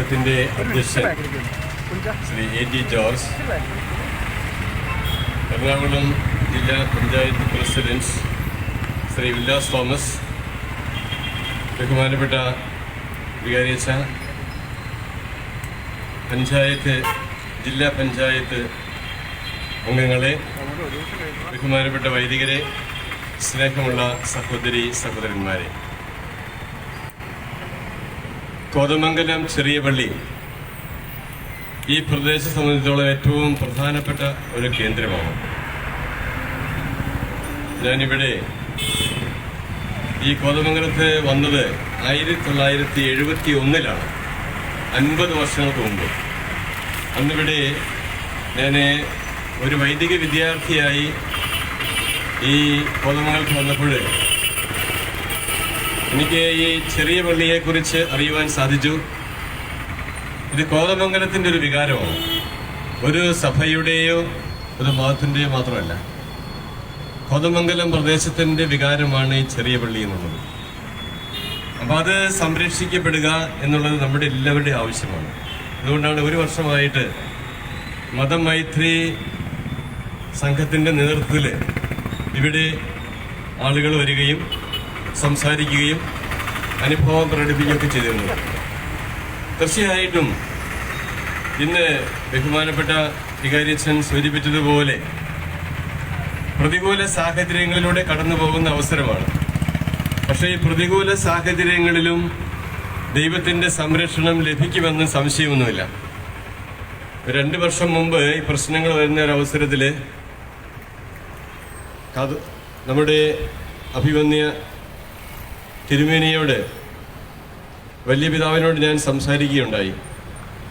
യോഗത്തിന്റെ അധ്യക്ഷൻ Shri A G George Ernakulam ജില്ലാ panchayat president Shri villas Thomas ബഹുമാനപ്പെട്ട വികാരിച്ച പഞ്ചായത്ത് ജില്ലാ പഞ്ചായത്ത് അംഗങ്ങളെ ബഹുമാനപ്പെട്ട വൈദികരെ സ്നേഹമുള്ള സഹോദരി സഹോദരന്മാരെ. കോതമംഗലം ചെറിയ പള്ളി. ഈ പ്രദേശത്തെ സംബന്ധിച്ചോളം ഏറ്റവും പ്രധാനപ്പെട്ട ഒരു കേന്ദ്രമാണ്. ഞാനിവിടെ ഈ കോതമംഗലത്ത് വന്നത് ആയിരത്തി തൊള്ളായിരത്തി എഴുപത്തി ഒന്നിലാണ് അൻപത് വർഷങ്ങൾക്ക് മുമ്പ്. അന്നിവിടെ ഞാൻ ഒരു വൈദിക വിദ്യാർത്ഥിയായി ഈ കോതമംഗലത്ത് വന്നപ്പോൾ എനിക്ക് ഈ ചെറിയ പള്ളിയെ കുറിച്ച് അറിയുവാൻ സാധിച്ചു. ഇത് കോതമംഗലത്തിന്റെ ഒരു വികാരമാണ്. ഒരു സഭയുടെയോ ഒരു മതത്തിന്റെയോ മാത്രമല്ല. കോതമംഗലം പ്രദേശത്തിന്റെ വികാരമാണ് ഈ ചെറിയ പള്ളി എന്നുള്ളത്. അപ്പം അത് സംരക്ഷിക്കപ്പെടുക എന്നുള്ളത് നമ്മുടെ എല്ലാവരുടെയും ആവശ്യമാണ്. അതുകൊണ്ടാണ് ഒരു വർഷമായിട്ട് മതമൈത്രി സംഘത്തിന്റെ നേതൃത്വത്തിൽ ഇവിടെ ആളുകൾ വരികയും സംസാരിക്കുകയും അനുഭവം പ്രകടിപ്പിക്കുകയൊക്കെ ചെയ്തിരുന്നത് തീർച്ചയായിട്ടും ഇന്ന് ബഹുമാനപ്പെട്ട വികാരിയച്ഛൻ സൂചിപ്പിച്ചതുപോലെ പ്രതികൂല സാഹചര്യങ്ങളിലൂടെ കടന്നു പോകുന്ന അവസരമാണ്. പക്ഷേ ഈ പ്രതികൂല സാഹചര്യങ്ങളിലും ദൈവത്തിന്റെ സംരക്ഷണം ലഭിക്കുമെന്ന് സംശയമൊന്നുമില്ല. രണ്ട് വർഷം മുമ്പ് ഈ പ്രശ്നങ്ങൾ വരുന്ന ഒരു അവസരത്തിൽ നമ്മുടെ അഭിമന്യ തിരുമേനിയോട് വലിയ പിതാവിനോട് ഞാൻ സംസാരിക്കുകയുണ്ടായി.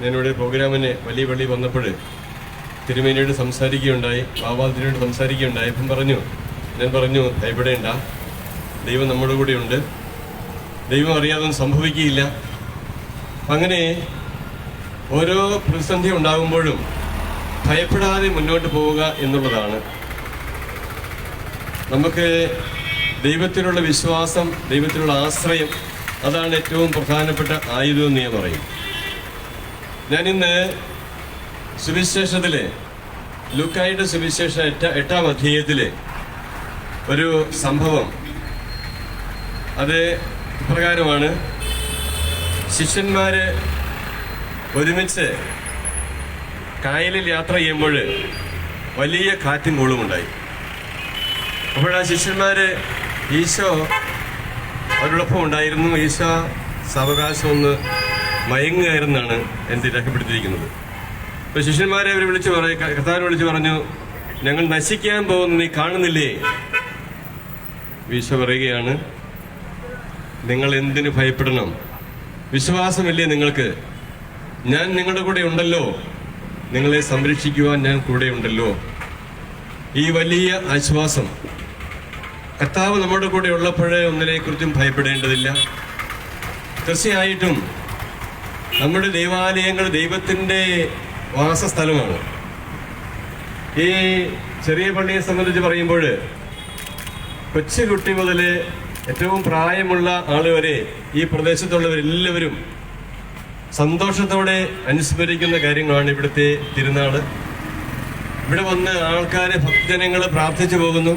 ഞാനിവിടെ പ്രോഗ്രാമിന് വലിയ പള്ളി വന്നപ്പോൾ തിരുമേനിയോട് സംസാരിക്കുകയുണ്ടായി ബാബാദിനോട് സംസാരിക്കുകയുണ്ടായി. അപ്പം പറഞ്ഞു ഞാൻ പറഞ്ഞു ഭയപ്പെടേണ്ട ദൈവം നമ്മുടെ കൂടെയുണ്ട്. ദൈവം അറിയാതൊന്നും സംഭവിക്കുകയില്ല. അങ്ങനെ ഓരോ പ്രതിസന്ധി ഉണ്ടാകുമ്പോഴും ഭയപ്പെടാതെ മുന്നോട്ട് പോവുക എന്നുള്ളതാണ്. നമുക്ക് ദൈവത്തിലുള്ള വിശ്വാസം ദൈവത്തിലുള്ള ആശ്രയം അതാണ് ഏറ്റവും പ്രധാനപ്പെട്ട ആയുധം എന്ന് ഞാൻ പറയും. ഞാനിന്ന് സുവിശേഷത്തിലെ ലുക്കായുടെ സുവിശേഷ എട്ട എട്ടാം അധ്യായത്തിലെ ഒരു സംഭവം. അത് ഇപ്രകാരമാണ്. ശിഷ്യന്മാര് ഒരുമിച്ച് കായലിൽ യാത്ര ചെയ്യുമ്പോൾ വലിയ കാറ്റും കോളുമുണ്ടായി. അപ്പോഴാ ശിഷ്യന്മാര് ഈശോ അവരോടൊപ്പം ഉണ്ടായിരുന്നു ഈശോ സാവകാശം ഒന്ന് മയങ്ങുകയായിരുന്നാണ് എന്റെ രേഖപ്പെടുത്തിയിരിക്കുന്നത്. അപ്പോൾ ശിഷ്യന്മാരെ അവർ വിളിച്ചു പറയും കർത്താവിനെ വിളിച്ചു പറഞ്ഞു ഞങ്ങൾ നശിക്കാൻ പോകുന്നു നീ കാണുന്നില്ലേ? ഈശോ പറയുകയാണ് നിങ്ങൾ എന്തിനു ഭയപ്പെടണം? വിശ്വാസമില്ലേ നിങ്ങൾക്ക്? ഞാൻ നിങ്ങളുടെ കൂടെ ഉണ്ടല്ലോ. നിങ്ങളെ സംരക്ഷിക്കുവാൻ ഞാൻ കൂടെ ഉണ്ടല്ലോ. ഈ വലിയ ആശ്വാസം കർത്താവ് നമ്മുടെ കൂടെ ഉള്ളപ്പോഴേ ഒന്നിനെക്കുറിച്ചും ഭയപ്പെടേണ്ടതില്ല. തീർച്ചയായിട്ടും നമ്മുടെ ദൈവാലയങ്ങൾ ദൈവത്തിന്റെ വാസസ്ഥലമാണ്. ഈ ചെറിയ പള്ളിയെ സംബന്ധിച്ച് പറയുമ്പോൾ കൊച്ചുകുട്ടി മുതൽ ഏറ്റവും പ്രായമുള്ള ആൾ വരെ ഈ പ്രദേശത്തുള്ളവരെല്ലാവരും സന്തോഷത്തോടെ അനുസ്മരിക്കുന്ന കാര്യങ്ങളാണ് ഇവിടുത്തെ തിരുനാൾ ഇവിടെ വന്ന് ആൾക്കാരെ ഭക്തജനങ്ങൾ പ്രാർത്ഥിച്ചു പോകുന്നു.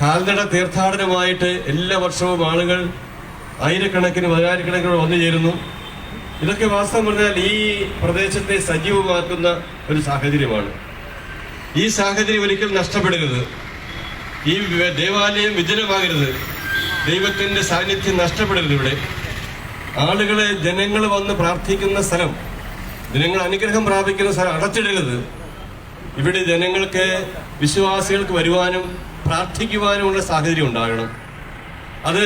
കാൽനട തീർത്ഥാടനമായിട്ട് എല്ലാ വർഷവും ആളുകൾ ആയിരക്കണക്കിന് പതിനായിരക്കണക്കിന് വന്നു ചേരുന്നു. ഇതൊക്കെ വാസ്തവം പറഞ്ഞാൽ ഈ പ്രദേശത്തെ സജീവമാക്കുന്ന ഒരു സാഹചര്യമാണ്. ഈ സാഹചര്യം ഒരിക്കലും നഷ്ടപ്പെടരുത്. ഈ ദേവാലയം വിജനമാകരുത്. ദൈവത്തിന്റെ സാന്നിധ്യം നഷ്ടപ്പെടരുത് ഇവിടെ. ആളുകളെ ജനങ്ങൾ വന്ന് പ്രാർത്ഥിക്കുന്ന സ്ഥലം ജനങ്ങൾ അനുഗ്രഹം പ്രാപിക്കുന്ന സ്ഥലം അടച്ചിടരുത്. ഇവിടെ ജനങ്ങൾക്ക് വിശ്വാസികൾക്ക് വരുവാനും പ്രാർത്ഥിക്കുവാനുമുള്ള സാഹചര്യം ഉണ്ടാകണം. അത്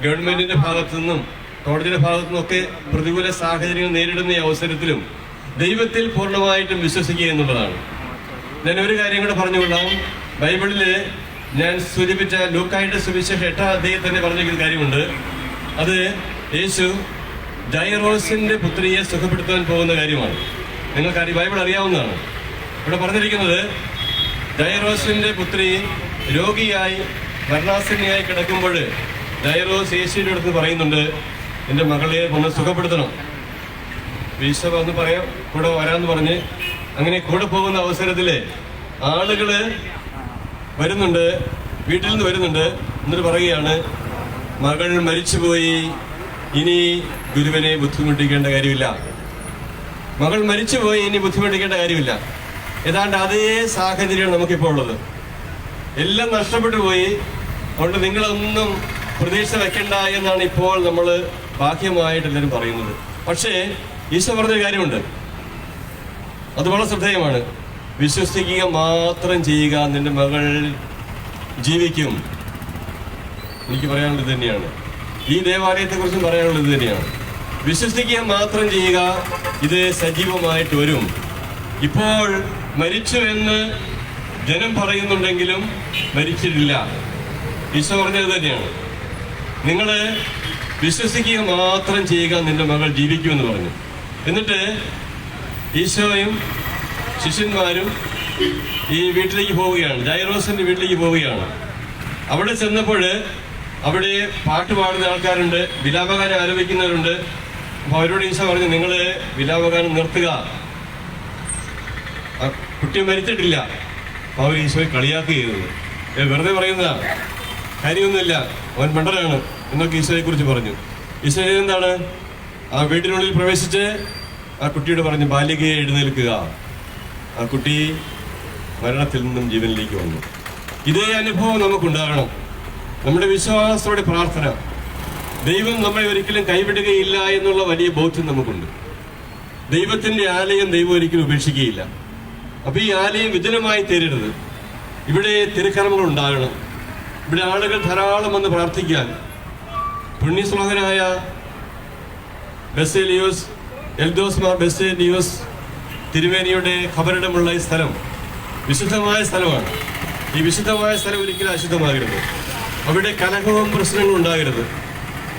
ഗവൺമെന്റിന്റെ ഭാഗത്തു നിന്നും കോടതിയുടെ ഭാഗത്തു നിന്നൊക്കെ പ്രതികൂല സാഹചര്യങ്ങൾ നേരിടുന്ന ഈ അവസരത്തിലും ദൈവത്തിൽ പൂർണമായിട്ടും വിശ്വസിക്കുക എന്നുള്ളതാണ്. ഞാൻ ഒരു കാര്യം കൂടെ പറഞ്ഞുകൊള്ളാം. ബൈബിളിൽ ഞാൻ സൂചിപ്പിച്ച ലൂക്കായിട്ട് സുവിശേഷം എട്ടാം അദ്ദേഹം തന്നെ പറഞ്ഞിരിക്കുന്ന കാര്യമുണ്ട്. അത് യേശു ജൈറോസിന്റെ പുത്രിയെ സുഖപ്പെടുത്താൻ പോകുന്ന കാര്യമാണ്. നിങ്ങൾക്ക് ബൈബിൾ അറിയാവുന്നതാണ്. ഇവിടെ പറഞ്ഞിരിക്കുന്നത് ജൈറോസിന്റെ പുത്രി രോഗിയായി മരണാസന്നയായി കിടക്കുമ്പോൾ ഡയറോസ് യേശുവിന്റെ അടുത്ത് പറയുന്നുണ്ട് എന്റെ മകളെ ഒന്ന് സുഖപ്പെടുത്തണം. ഈശോ വന്ന് പറയാം കൂടെ വരാന്ന് പറഞ്ഞ് അങ്ങനെ കൂടെ പോകുന്ന അവസരത്തിൽ ആളുകൾ വരുന്നുണ്ട് വീട്ടിൽ നിന്ന് വരുന്നുണ്ട്. എന്നിട്ട് പറയുകയാണ് മകൾ മരിച്ചുപോയി. ഇനി ഗുരുവിനെ ബുദ്ധിമുട്ടിക്കേണ്ട കാര്യമില്ല. മകൾ മരിച്ചുപോയി ഇനി ബുദ്ധിമുട്ടിക്കേണ്ട കാര്യമില്ല. ഏതാണ്ട് അതേ സാഹചര്യമാണ് നമുക്കിപ്പോൾ ഉള്ളത്. എല്ലാം നഷ്ടപ്പെട്ടു പോയി. അതുകൊണ്ട് നിങ്ങളൊന്നും പ്രതീക്ഷ വെക്കണ്ട എന്നാണ് ഇപ്പോൾ നമ്മൾ ബാഹ്യമായിട്ട് എല്ലാവരും പറയുന്നത്. പക്ഷേ ഈശോ പറഞ്ഞൊരു കാര്യമുണ്ട്. അത് വളരെ ശ്രദ്ധേയമാണ്. വിശ്വസിക്കുക മാത്രം ചെയ്യുക നിന്റെ മകൾ ജീവിക്കും. എനിക്ക് പറയാനുള്ളത് തന്നെയാണ്. ഈ ദേവാലയത്തെ കുറിച്ചും പറയാനുള്ളത് തന്നെയാണ്. വിശ്വസിക്കുക മാത്രം ചെയ്യുക ഇത് സജീവമായിട്ട് വരും. ഇപ്പോൾ മരിച്ചു എന്ന് ജനം പറയുന്നുണ്ടെങ്കിലും മരിച്ചിട്ടില്ല. ഈശോ പറഞ്ഞത് തന്നെയാണ്. നിങ്ങൾ വിശ്വസിക്കുക മാത്രം ചെയ്യുക നിന്റെ മകൾ ജീവിക്കുമെന്ന് പറഞ്ഞു. എന്നിട്ട് ഈശോയും ശിഷ്യന്മാരും ഈ വീട്ടിലേക്ക് പോവുകയാണ്. ജൈറോസിന്റെ വീട്ടിലേക്ക് പോവുകയാണ്. അവിടെ ചെന്നപ്പോൾ അവിടെ പാട്ട് പാടുന്ന ആൾക്കാരുണ്ട് വിലാപകാരം ആരോപിക്കുന്നവരുണ്ട് അപ്പോൾ അവരോട് ഈശോ പറഞ്ഞു നിങ്ങൾ വിലാപകാരം നിർത്തുക. കുട്ടി മരിച്ചിട്ടില്ല. അവർ ഈശോയെ കളിയാക്കുക ചെയ്തത്. വെറുതെ പറയുന്നതാ. കാര്യമൊന്നുമില്ല. അവൻ മണ്ടനാണ് എന്നൊക്കെ ഈശോയെ കുറിച്ച് പറഞ്ഞു. ഈശോ എന്താണ്? ആ വീട്ടിനുള്ളിൽ പ്രവേശിച്ച് ആ കുട്ടിയോട് പറഞ്ഞു ബാലികയെ എഴുന്നേൽക്കുക. ആ കുട്ടി മരണത്തിൽ നിന്നും ജീവനിലേക്ക് വന്നു. ഇതേ അനുഭവം നമുക്കുണ്ടാകണം. നമ്മുടെ വിശ്വാസത്തോടെ പ്രാർത്ഥന. ദൈവം നമ്മളെ ഒരിക്കലും കൈവിടുകയില്ല എന്നുള്ള വലിയ ബോധ്യം നമുക്കുണ്ട്. ദൈവത്തിന്റെ ആലയം ദൈവം ഒരിക്കലും ഉപേക്ഷിക്കുകയില്ല. അപ്പൊ ഈ ആലയം വിജനമായി തീരരുത് ഇവിടെ തിരുക്കർമ്മങ്ങൾ ഉണ്ടാകണം. ഇവിടെ ആളുകൾ ധാരാളം വന്ന് പ്രാർത്ഥിക്കാൻ. പുണ്യശ്ലോകനായ ബെസേലിയോസ് എൽദോസ് മാർ ബെസേലിയോസ് തിരുവേനിയുടെ ഖബറിടമുള്ള ഈ സ്ഥലം വിശുദ്ധമായ സ്ഥലമാണ്. ഈ വിശുദ്ധമായ സ്ഥലം ഒരിക്കലും അശുദ്ധമാകരുത്. അവിടെ കലഹവും പ്രശ്നങ്ങളും ഉണ്ടാകരുത്.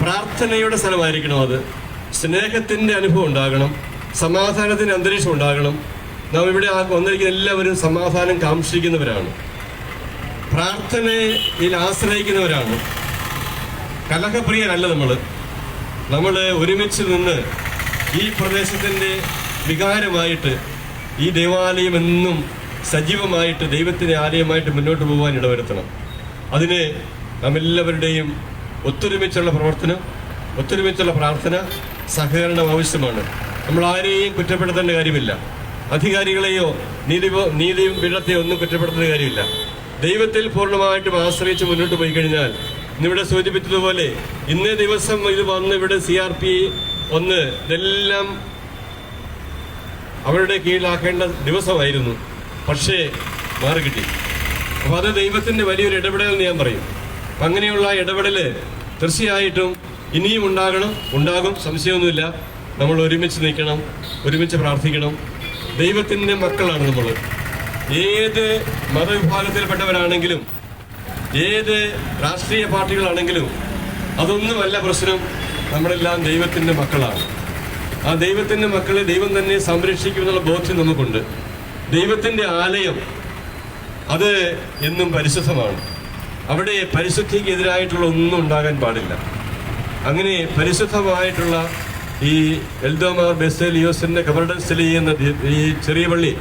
പ്രാർത്ഥനയുടെ സ്ഥലമായിരിക്കണം അത്. സ്നേഹത്തിന്റെ അനുഭവം ഉണ്ടാകണം. സമാധാനത്തിന്റെ അന്തരീക്ഷം ഉണ്ടാകണം. നാം ഇവിടെ വന്നിരിക്കുന്ന എല്ലാവരും സമാധാനം കാക്ഷിക്കുന്നവരാണ്. പ്രാർത്ഥനയിൽ ആശ്രയിക്കുന്നവരാണ്. കലഹപ്രിയരല്ല നമ്മൾ നമ്മൾ ഒരുമിച്ച് നിന്ന് ഈ പ്രദേശത്തിന്റെ വികാരമായിട്ട് ഈ ദേവാലയം എന്നും സജീവമായിട്ട് ദൈവത്തിന്റെ ആലയമായിട്ട് മുന്നോട്ട് പോകാൻ ഇടവരുത്തണം. അതിന് നാം എല്ലാവരുടെയും ഒത്തൊരുമിച്ചുള്ള പ്രവർത്തനം ഒത്തൊരുമിച്ചുള്ള പ്രാർത്ഥന സഹകരണം ആവശ്യമാണ്. നമ്മൾ ആരെയും കുറ്റപ്പെടുത്തേണ്ട കാര്യമില്ല. അധികാരികളെയോ നീതി നീതി പീഠത്തെയോ ഒന്നും കുറ്റപ്പെടുത്തുന്ന കാര്യമില്ല. ദൈവത്തിൽ പൂർണമായിട്ടും ആശ്രയിച്ച് മുന്നോട്ട് പോയി കഴിഞ്ഞാൽ ഇന്നിവിടെ സൂചിപ്പിച്ചതുപോലെ ഇന്നേ ദിവസം ഇത് വന്ന് ഇവിടെ സി ആർ പി ഒന്ന് ഇതെല്ലാം അവരുടെ കീഴിലാക്കേണ്ട ദിവസമായിരുന്നു. പക്ഷേ മാറി കിട്ടി. അപ്പോൾ അത് ദൈവത്തിന്റെ വലിയൊരു ഇടപെടൽ എന്ന് ഞാൻ പറയും. അപ്പം അങ്ങനെയുള്ള ഇടപെടൽ തീർച്ചയായിട്ടും ഇനിയും ഉണ്ടാകണം ഉണ്ടാകും സംശയമൊന്നുമില്ല. നമ്മൾ ഒരുമിച്ച് നിൽക്കണം ഒരുമിച്ച് പ്രാർത്ഥിക്കണം. ദൈവത്തിന്റെ മക്കളാണ് നമ്മൾ. ഏത് മതവിഭാഗത്തിൽപ്പെട്ടവരാണെങ്കിലും ഏത് രാഷ്ട്രീയ പാർട്ടികളാണെങ്കിലും അതൊന്നുമല്ല പ്രശ്നം. നമ്മളെല്ലാം ദൈവത്തിന്റെ മക്കളാണ്. ആ ദൈവത്തിന്റെ മക്കളെ ദൈവം തന്നെ സംരക്ഷിക്കുമെന്നുള്ള ബോധ്യം നമുക്കുണ്ട്. ദൈവത്തിന്റെ ആലയം അത് എന്നും പരിശുദ്ധമാണ്. അവിടെ പരിശുദ്ധിക്കെതിരായിട്ടുള്ള ഒന്നും ഉണ്ടാകാൻ പാടില്ല. അങ്ങനെ പരിശുദ്ധമായിട്ടുള്ള ഈ എൽദോമാർ ബെസേലിയോസിന്റെ കബറിടം സ്ഥിതി ചെയ്യുന്ന ഈ ചെറിയ പള്ളി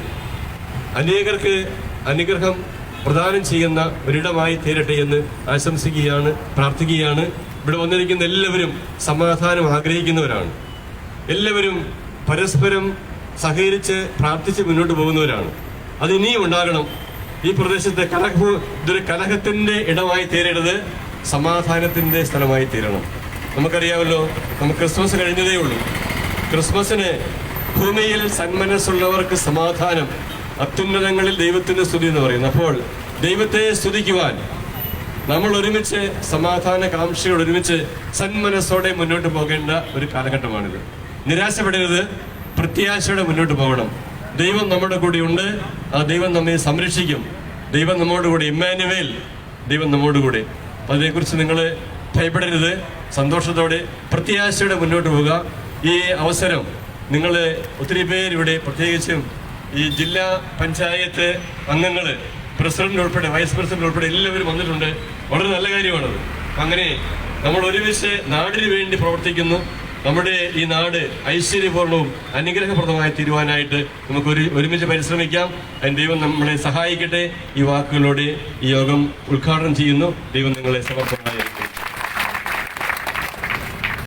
അനേകർക്ക് അനുഗ്രഹം പ്രദാനം ചെയ്യുന്ന ഒരിടമായി തീരട്ടെ എന്ന് ആശംസിക്കുകയാണ് പ്രാർത്ഥിക്കുകയാണ്. ഇവിടെ വന്നിരിക്കുന്ന എല്ലാവരും സമാധാനം ആഗ്രഹിക്കുന്നവരാണ്. എല്ലാവരും പരസ്പരം സഹകരിച്ച് പ്രാർത്ഥിച്ച് മുന്നോട്ട് പോകുന്നവരാണ്. അത് ഇനിയും ഉണ്ടാകണം. ഈ പ്രദേശത്തെ കലഹ ഇതൊരു കലഹത്തിന്റെ ഇടമായി തീരരുത്. സമാധാനത്തിന്റെ സ്ഥലമായി തീരണം. നമുക്കറിയാമല്ലോ നമുക്ക് ക്രിസ്മസ് കഴിഞ്ഞതേ ഉള്ളൂ. ക്രിസ്മസിന് ഭൂമിയിൽ സന്മനസ്സുള്ളവർക്ക് സമാധാനം അത്യുന്നതങ്ങളിൽ ദൈവത്തിന്റെ സ്തുതി എന്ന് പറയുന്നു. അപ്പോൾ ദൈവത്തെ സ്തുതിക്കുവാൻ നമ്മൾ ഒരുമിച്ച് സമാധാന കാംക്ഷയോട് ഒരുമിച്ച് സന്മനസ്സോടെ മുന്നോട്ട് പോകേണ്ട ഒരു കാലഘട്ടമാണിത്. നിരാശപ്പെടരുത് പ്രത്യാശയോടെ മുന്നോട്ട് പോകണം. ദൈവം നമ്മുടെ കൂടെ ഉണ്ട് ആ ദൈവം നമ്മെ സംരക്ഷിക്കും. ദൈവം നമ്മോട് കൂടെ ഇമ്മാനുവേൽ ദൈവം നമ്മോട് കൂടെ അതിനെക്കുറിച്ച് നിങ്ങൾ ഭയപ്പെടരുത്. സന്തോഷത്തോടെ പ്രത്യാശയോടെ മുന്നോട്ട് പോവുക. ഈ അവസരം നിങ്ങൾ ഒത്തിരി പേരിവിടെ പ്രത്യേകിച്ചും ഈ ജില്ലാ പഞ്ചായത്ത് അംഗങ്ങൾ പ്രസിഡന്റ് ഉൾപ്പെടെ വൈസ് പ്രസിഡന്റ് ഉൾപ്പെടെ എല്ലാവരും വന്നിട്ടുണ്ട്. വളരെ നല്ല കാര്യമാണത് അങ്ങനെ നമ്മൾ ഒരുമിച്ച് നാടിന് വേണ്ടി പ്രവർത്തിക്കുന്നു. നമ്മുടെ ഈ നാട് ഐശ്വര്യപൂർണവും അനുഗ്രഹപ്രദമായി തീരുവാനായിട്ട് നമുക്ക് ഒരു ഒരുമിച്ച് പരിശ്രമിക്കാം. അതിന് ദൈവം നമ്മളെ സഹായിക്കട്ടെ. ഈ വാക്കുകളോടെ ഈ യോഗം ഉദ്ഘാടനം ചെയ്യുന്നു. ദൈവം നിങ്ങളെ സമർത്ഥമായി